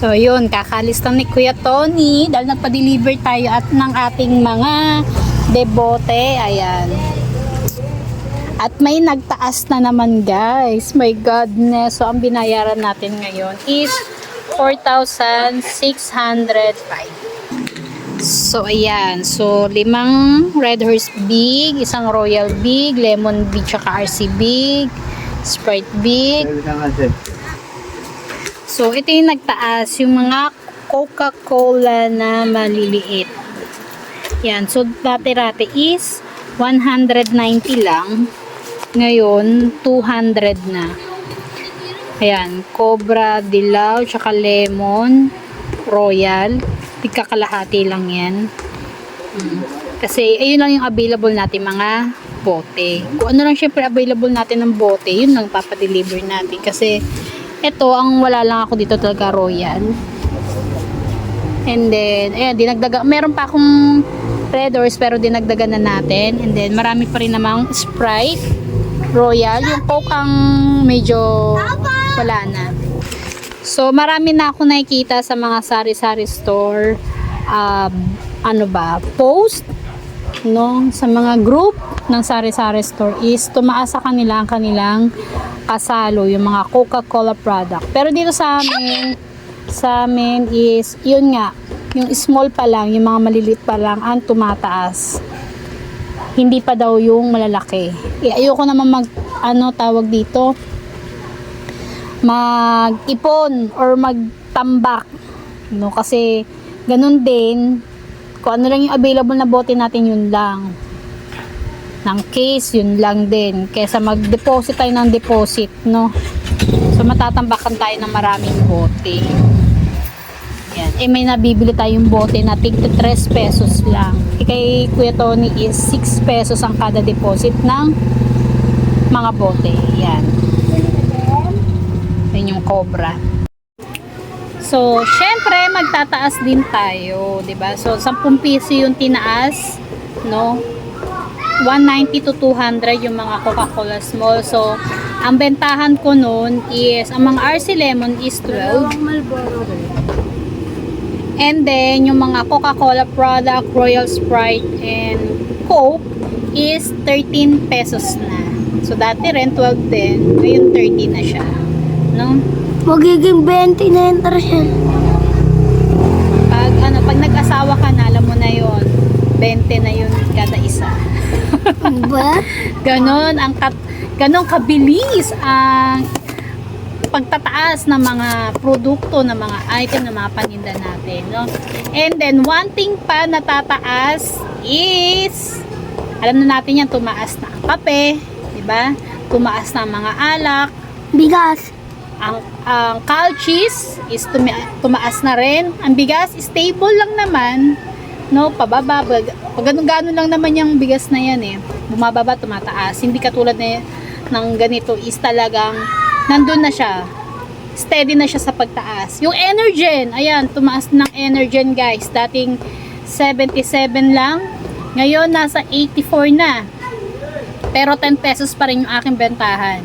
So yun, kakalis lang ni Kuya Tony dahil nagpa-deliver tayo at ng ating mga debote. Ayan. At may nagtaas na naman guys. My godness. So ang binayaran natin ngayon is 4,605. So ayan. So limang Red Horse Big, isang Royal Big, Lemon Big, tsaka RC Big, Sprite Big, So, ito yung nagtaas, yung mga Coca-Cola na maliliit. Yan. So, dati-rate is 190 lang. Ngayon, 200 na. Ayan. Cobra, Dilaw, tsaka Lemon, Royal. Tigkakalahati lang yan. Mm. Kasi, ayun lang yung available natin mga bote. Kung ano lang syempre available natin ng bote, yun lang papadeliver natin. Kasi, ito, ang wala lang ako dito talaga royal. And then, ayan, dinagdaga, meron pa akong red doors pero dinagdagan na natin. And then, marami pa rin namang Sprite, Royal. Yung Coke ang medyo wala na. So, marami na ako nakikita sa mga sari-sari store. Um, ano ba? Post no sa mga group ng sari-sari store is tumaas sa kanila ang kanilang kasalo yung mga Coca-Cola product. Pero dito sa amin sa amin is yun nga yung small pa lang, yung mga maliliit pa lang ang tumataas. Hindi pa daw yung malalaki. Eh, ayoko naman mag ano tawag dito mag-ipon or magtambak no kasi ganun din kung ano lang yung available na bote natin yun lang ng case yun lang din. Kaysa mag-deposit tayo ng deposit no? So matatambakan tayo ng maraming bote. Yan. Eh may nabibili tayong bote na tig 3 pesos lang. Eh, kay Kuya Tony is 6 pesos ang kada deposit ng mga bote. Yan. Yan yung cobra. So, syempre, magtataas din tayo, 'di ba? So, 10 piso yung tinaas, no? 190 to 200 yung mga Coca-Cola small. So, ang bentahan ko noon is, ang mga RC Lemon is 12. And then, yung mga Coca-Cola product, Royal Sprite, and Coke is 13 pesos na. So, dati rin 12 din. Ngayon, 30 na siya. No? Magiging 20 na yung siya. Pag ano, pag nag-asawa ka na, alam mo na yon 20 na yun kada isa. Ba? Ganon ang kat ganon kabilis ang pagtataas ng mga produkto, ng mga item, ng mga paninda natin, no? And then one thing pa na tataas is alam na natin yan tumaas na ang kape, 'di ba? Tumaas na ang mga alak, Bigas. ang ang calchis is tumi- tumaas na rin. Ang bigas stable lang naman. No, pababa. Pag, pag ganun-ganun lang naman yung bigas na yan eh. Bumababa, tumataas. Hindi katulad na ng ganito is talagang nandun na siya. Steady na siya sa pagtaas. Yung Energen, ayan, tumaas ng Energen guys. Dating 77 lang. Ngayon, nasa 84 na. Pero 10 pesos pa rin yung aking bentahan.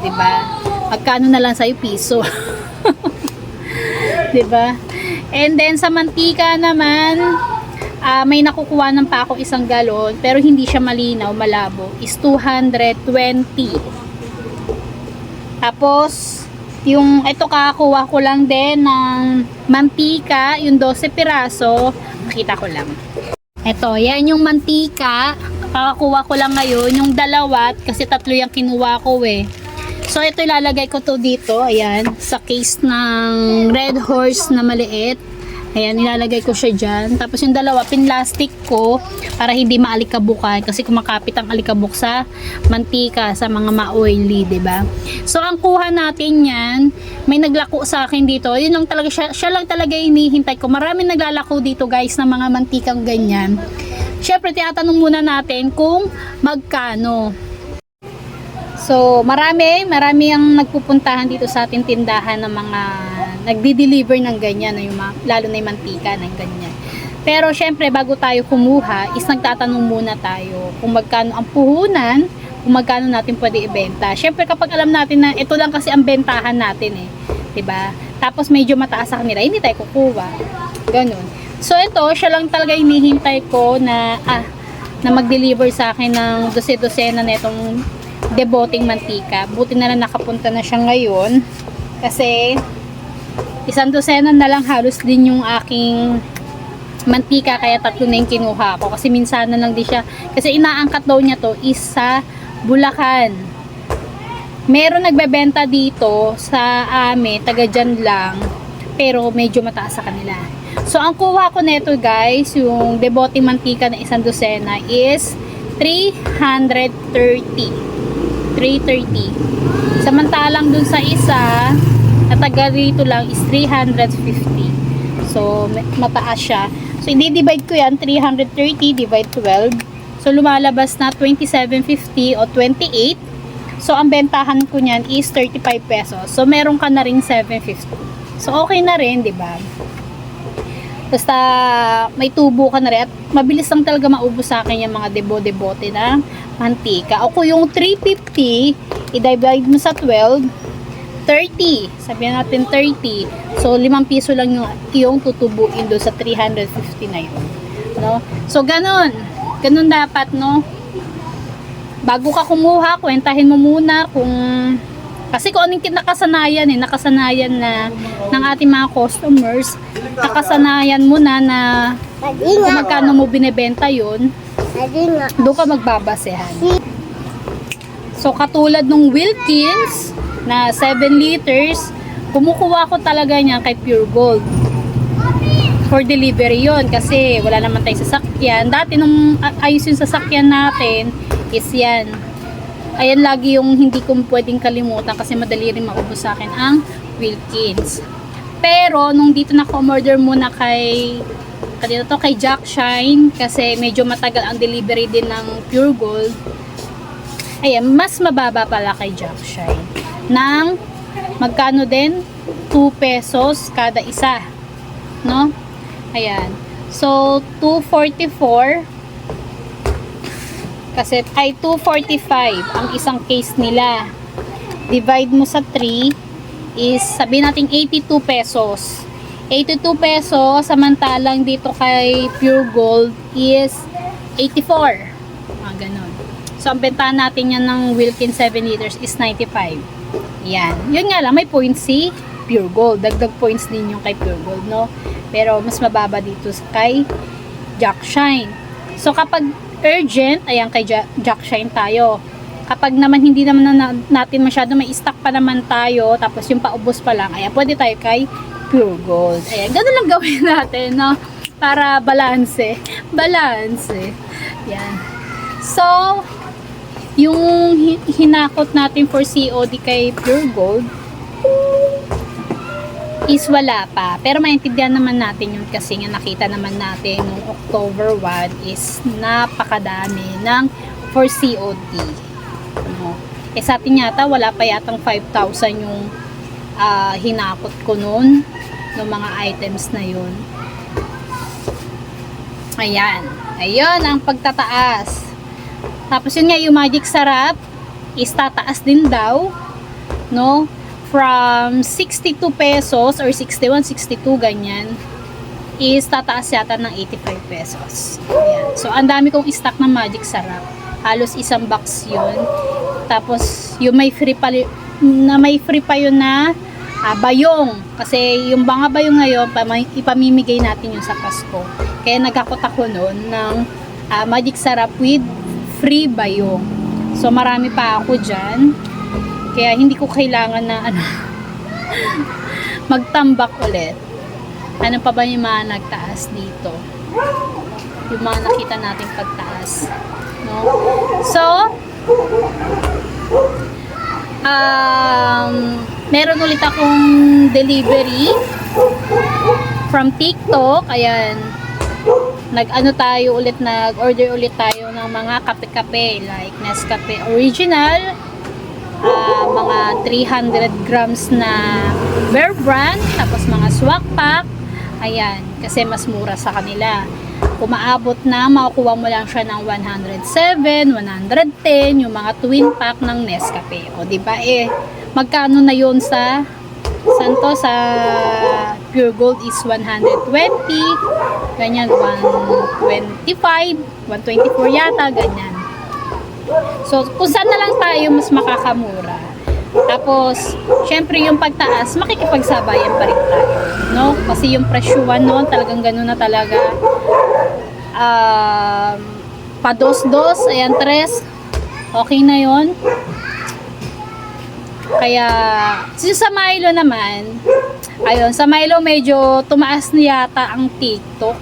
'Di ba? Magkano na lang sa'yo piso. 'Di ba? And then sa mantika naman, ah, may nakukuha ng pa ako isang galon, pero hindi siya malinaw, malabo. Is 220. Tapos, yung ito kakakuha ko lang din ng mantika, yung 12 piraso, makita ko lang. Ito, yan yung mantika. Kakakuha ko lang ngayon, yung dalawat, kasi tatlo yung kinuha ko eh. So, ito ilalagay ko to dito, ayan, sa case ng Red Horse na maliit. Ayan, ilalagay ko siya dyan. Tapos yung dalawa, pinlastic ko para hindi maalikabukan kasi kumakapit ang alikabok sa mantika, sa mga ma-oily, ba? So, ang kuha natin yan, may naglako sa akin dito. Yun lang talaga, siya, siya lang talaga yung hinihintay ko. Maraming naglalako dito guys ng mga mantikang ganyan. Siyempre, tinatanong muna natin kung magkano. So, marami, marami ang nagpupuntahan dito sa ating tindahan ng mga nagdi-deliver ng ganyan, yung mga, lalo na yung mantika ng ganyan. Pero syempre, bago tayo kumuha, is nagtatanong muna tayo kung magkano ang puhunan, kung magkano natin pwede ibenta. Syempre, kapag alam natin na ito lang kasi ang bentahan natin eh, 'di ba? tapos medyo mataas sa kanila, hindi tayo kukuha. Ganun. So, ito, siya lang talaga hinihintay ko na, ah, na mag-deliver sa akin ng dose-dosena na itong deboting mantika. Buti na lang nakapunta na siya ngayon. Kasi, isang dosena na lang halos din yung aking mantika kaya tatlo na yung kinuha ko. Kasi minsan na lang di siya. Kasi inaangkat daw niya to is sa Bulacan. Meron nagbebenta dito sa amin taga dyan lang pero medyo mataas sa kanila. So ang kuha ko neto guys yung debote mantika na isang dosena is 330 330 samantalang dun sa isa na taga dito lang is 350 so mataas siya so i-divide ko yan 330 divide 12 so lumalabas na 2750 o 28 So, ang bentahan ko niyan is 35 pesos. So, meron ka na rin 750. So, okay na rin, di ba? Basta, may tubo ka na rin. At mabilis lang talaga maubos sa akin yung mga debo-debote na mantika. O kung yung 350, i-divide mo sa 12, 30. Sabihan natin 30. So, 5 piso lang yung, yung tutubuin doon sa 350 na yun. No? So, ganun. Ganun dapat, no? bago ka kumuha, kwentahin mo muna kung kasi kung anong nakasanayan eh, nakasanayan na ng ating mga customers, nakasanayan mo na na kung magkano mo binebenta yun, doon ka magbabasehan. So katulad nung Wilkins na 7 liters, kumukuha ko talaga niya kay Pure Gold. For delivery yon kasi wala naman tayong sasakyan. Dati nung ayos yung sasakyan natin, is yan. Ayan lagi yung hindi ko pwedeng kalimutan kasi madali rin maubos sa akin ang Wilkins. Pero nung dito na order muna kay kanina to kay Jack Shine kasi medyo matagal ang delivery din ng Pure Gold. Ayan, mas mababa pala kay Jack Shine. Nang magkano din? 2 pesos kada isa. No? Ayan. So, 244 kasi ay 245 ang isang case nila. Divide mo sa 3 is sabihin natin 82 pesos. 82 pesos samantalang dito kay Pure Gold is 84. Mga ganun. So ang bentahan natin yan ng Wilkins 7 liters is 95. Yan. Yun nga lang may points si Pure Gold. Dagdag points din yung kay Pure Gold, no? Pero mas mababa dito kay Jack Shine. So kapag urgent, ayan kay Ja- Jack Shine tayo. Kapag naman hindi naman na na- natin masyado may stock pa naman tayo, tapos yung paubos pa lang, ayan, pwede tayo kay Pure Gold. Ayan, ganun lang gawin natin, no? Para balance. Balance. Yan. So, yung hi- hinakot natin for COD kay Pure Gold, is wala pa. Pero maintindihan naman natin yun kasi nga nakita naman natin nung October 1 is napakadami ng for COD. No? Eh sa atin yata wala pa yatang 5,000 yung ah, hinakot ko noon ng mga items na yun. Ayan. Ayun ang pagtataas. Tapos yun nga yung magic sarap is tataas din daw. No? from 62 pesos or 61, 62 ganyan is tataas yata ng 85 pesos. Ayan. So, ang dami kong stock ng Magic Sarap. Halos isang box yun. Tapos, yung may free pa, na may free pa yun na ah, bayong. Kasi yung mga bayong ngayon, ipamimigay natin yung sa Pasko. Kaya nagkakot ako noon ng ah, Magic Sarap with free bayong. So, marami pa ako dyan. Kaya hindi ko kailangan na ano magtambak ulit. Ano pa ba yung mga nagtaas dito? Yung mga nakita nating pagtaas. No? So, um, meron ulit akong delivery from TikTok. Ayan. Nag-ano tayo ulit, nag-order ulit tayo mga kape-kape like Nescafe Original, ah, mga 300 grams na Bear Brand, tapos mga swak pack. Ayan, kasi mas mura sa kanila. Kung maabot na, makukuha mo lang siya ng 107, 110, yung mga twin pack ng Nescafe. O, di ba eh, magkano na yon sa Santo sa pure gold is 120. Ganyan, 125. 124 yata, ganyan. So, kung saan na lang tayo mas makakamura. Tapos, syempre yung pagtaas, makikipagsabayan pa rin tayo. No? Kasi yung presyuan noon, talagang ganun na talaga. Um, pa dos-dos, ayan, tres. Okay na yon Kaya, sa Milo naman, ayun, sa Milo medyo tumaas na yata ang TikTok.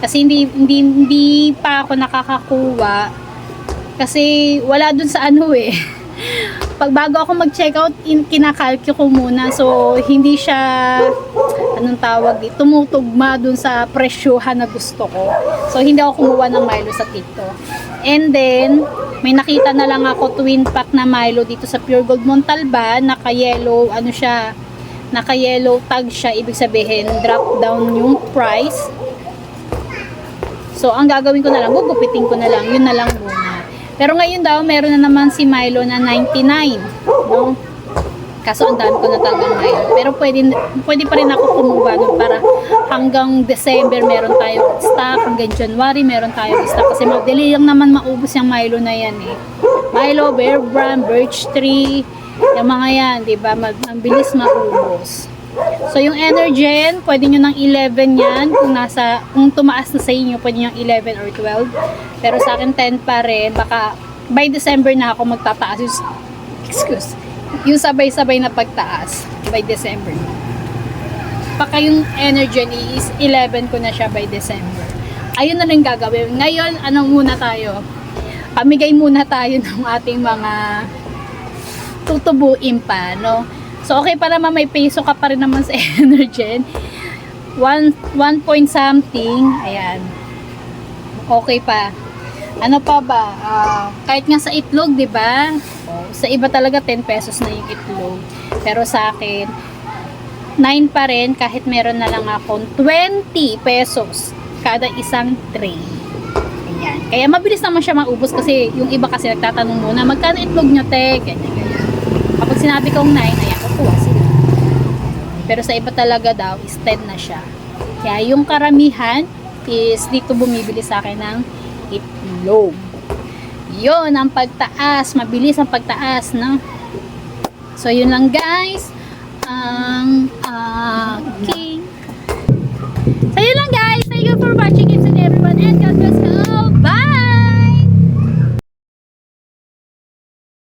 Kasi hindi, hindi, hindi pa ako nakakakuha. Kasi wala dun sa ano eh. Pag bago ako mag-check out, in, kinakalky ko muna. So, hindi siya, anong tawag dito, tumutugma dun sa presyuhan na gusto ko. So, hindi ako kumuha ng Milo sa TikTok. And then, may nakita na lang ako twin pack na Milo dito sa Pure Gold Montalban. Naka-yellow, ano siya, naka-yellow tag siya. Ibig sabihin, drop down yung price. So, ang gagawin ko na lang, gugupitin ko na lang, yun na lang muna. Pero ngayon daw, meron na naman si Milo na 99, no? Kaso ang dami ko na talagang Milo. Pero pwede, pwede pa rin ako kumuha nun para hanggang December meron tayong stock, hanggang January meron tayong stock. Kasi madali lang naman maubos yung Milo na yan eh. Milo, Bear Brand, Birch Tree, yung mga yan, di ba? Ang bilis maubos. So, yung Energen, pwede nyo ng 11 yan. Kung nasa, kung tumaas na sa inyo, pwede nyo ng 11 or 12. Pero sa akin, 10 pa rin. Baka, by December na ako magtataas. Excuse. Yung sabay-sabay na pagtaas. By December. Baka yung Energen is 11 ko na siya by December. Ayun na rin gagawin. Ngayon, ano muna tayo? Pamigay muna tayo ng ating mga tutubuin pa, no? So, okay pa naman, may peso ka pa rin naman sa Energen. 1, 1 point something, ayan. Okay pa. Ano pa ba? Ah, kahit nga sa itlog, di ba? Sa iba talaga 10 pesos na yung itlog. Pero sa akin, 9 pa rin kahit meron na lang akong 20 pesos kada isang tray. Ayan. Kaya mabilis naman siya maubos kasi yung iba kasi nagtatanong muna, magkano itlog nyo, te? Ganyan, ganyan. Kapag sinabi kong 9, ayan, kukuha sila. Pero sa iba talaga daw, is 10 na siya. Kaya yung karamihan is dito bumibili sa akin ng itlog. Yun ang pagtaas. Mabilis ang pagtaas, no? So, yun lang guys. Ang aking... So, yun lang guys. Thank you for watching it and everyone. And God bless you. Bye!